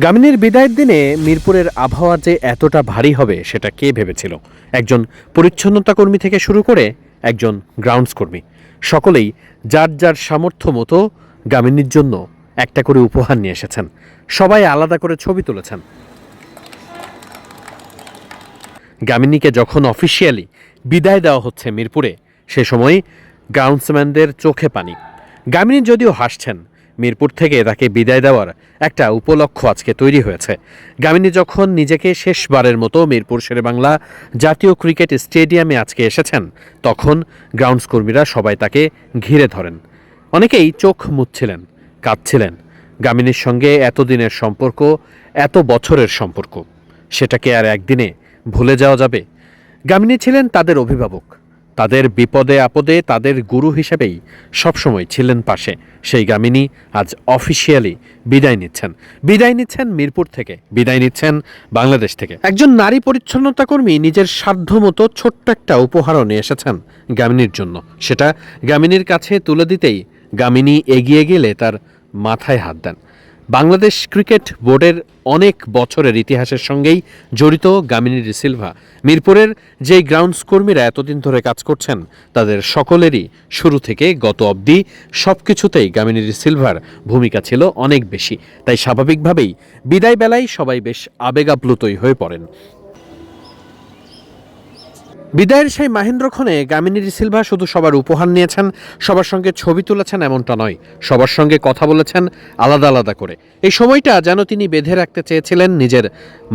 গামিনীর বিদায়ের দিনে মিরপুরের আবহাওয়া যে এতটা ভারী হবে সেটা কে ভেবেছিল? একজন পরিচ্ছন্নতা কর্মী থেকে শুরু করে একজন গ্রাউন্ডস কর্মী। সকলেই যার যার সামর্থ্য মতো গামিনীর জন্য একটা করে উপহার নিয়ে এসেছেন। সবাই আলাদা করে ছবি তুলেছেন। গামিনীকে যখন অফিসিয়ালি বিদায় দেওয়া হচ্ছে মিরপুরে, সে সময় গ্রাউন্ডসম্যানদের চোখে পানি। গামিনী যদিও হাসছেন মিরপুর থেকে তাকে বিদায় দেওয়ার একটা উপলক্ষ আজকে তৈরি হয়েছে। গামিনী যখন নিজেকে শেষবারের মতো মিরপুর শেরেবাংলা জাতীয় ক্রিকেট স্টেডিয়ামে আজকে এসেছেন, তখন গ্রাউন্ডস কর্মীরা সবাই তাকে ঘিরে ধরেন। অনেকেই চোখ মুচ্ছিলেন, কাঁদছিলেন। গামিনীর সঙ্গে এতদিনের সম্পর্ক, এত বছরের সম্পর্ক, সেটাকে আর একদিনে ভুলে যাওয়া যাবে। গামিনী ছিলেন তাদের অভিভাবক। তাদের বিপদে আপদে তাদের গুরু হিসেবেই সবসময় ছিলেন পাশে। সেই গামিনী আজ অফিসিয়ালি বিদায় নিচ্ছেন। বিদায় নিচ্ছেন মিরপুর থেকে, বিদায় নিচ্ছেন বাংলাদেশ থেকে। একজন নারী পরিচ্ছন্নতা কর্মী নিজের সাধ্যমতো ছোট্ট একটা উপহারও নিয়ে এসেছেন গামিনীর জন্য। সেটা গামিনীর কাছে তুলে দিতেই গামিনী এগিয়ে গেলে তার মাথায় হাত দেন। বাংলাদেশ ক্রিকেট বোর্ডের অনেক বছরের ইতিহাসের সঙ্গেই জড়িত গামিনী সিলভা। মিরপুরের যেই গ্রাউন্ডস কর্মীরা এতদিন ধরে কাজ করছেন, তাদের সকলেরই শুরু থেকে গত অবধি সব কিছুতেই গামিনী সিলভার ভূমিকা ছিল অনেক বেশি। তাই স্বাভাবিকভাবেই বিদায় বেলায় সবাই বেশ আবেগাপ্লুতই হয়ে পড়েন। বিদায়ের সেই মাহেন্দ্রক্ষণে গামিনীর সিলভা শুধু সবার উপহার নিয়েছেন, সবার সঙ্গে ছবি তুলেছেন এমনটা নয়, সবার সঙ্গে কথা বলেছেন আলাদা আলাদা করে। এই সময়টা যেন তিনি বেঁধে রাখতে চেয়েছিলেন নিজের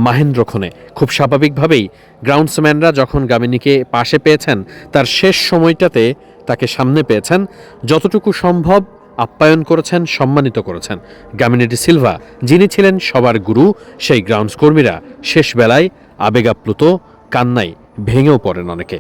মাহেন্দ্রক্ষণে খুব স্বাভাবিকভাবেই গ্রাউন্ডসম্যানরা যখন গামিনীকে পাশে পেয়েছেন, তার শেষ সময়টাতে তাকে সামনে পেয়েছেন, যতটুকু সম্ভব আপ্যায়ন করেছেন, সম্মানিত করেছেন। গামিনীটি সিলভা, যিনি ছিলেন সবার গুরু, সেই গ্রাউন্ডস কর্মীরা শেষ বেলায় আবেগাপ্লুত, কান্নায় ভেঙেও পড়েন অনেকে।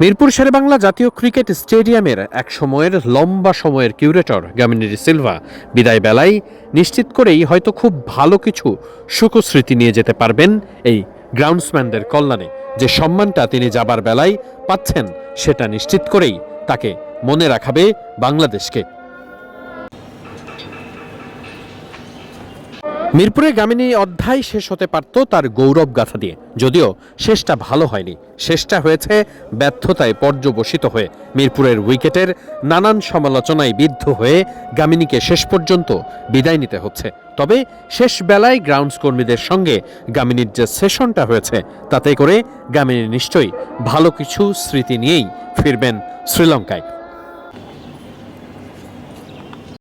মিরপুর শেরেবাংলা জাতীয় ক্রিকেট স্টেডিয়ামের এক সময়ের লম্বা সময়ের কিউরেটর গামিনীরি সিলভা বিদায় বেলায় নিশ্চিত করেই হয়তো খুব ভালো কিছু সুখস্মৃতি নিয়ে যেতে পারবেন এই গ্রাউন্ডসম্যানদের কল্যাণে। যে সম্মানটা তিনি যাবার বেলায় পাচ্ছেন, সেটা নিশ্চিত করেই তাকে মনে রাখাবে বাংলাদেশকে। মিরপুরে গামিনী অধ্যায় শেষ হতে পারত তার গৌরব গাথা দিয়ে। যদিও শেষটা ভালো হয়নি। শেষটা হয়েছে ব্যর্থতায় পর্যবসিত হয়ে। মিরপুরের উইকেটের নানান সমালোচনায় বিদ্ধ হয়ে গামিনীকে শেষ পর্যন্ত বিদায় নিতে হচ্ছে। তবে শেষ বেলায় গ্রাউন্ডস কর্মীদের সঙ্গে গামিনীর যে সেশনটা হয়েছে, তাতে করে গামিনী নিশ্চয়ই ভালো কিছু স্মৃতি নিয়েই ফিরবেন শ্রীলঙ্কায়।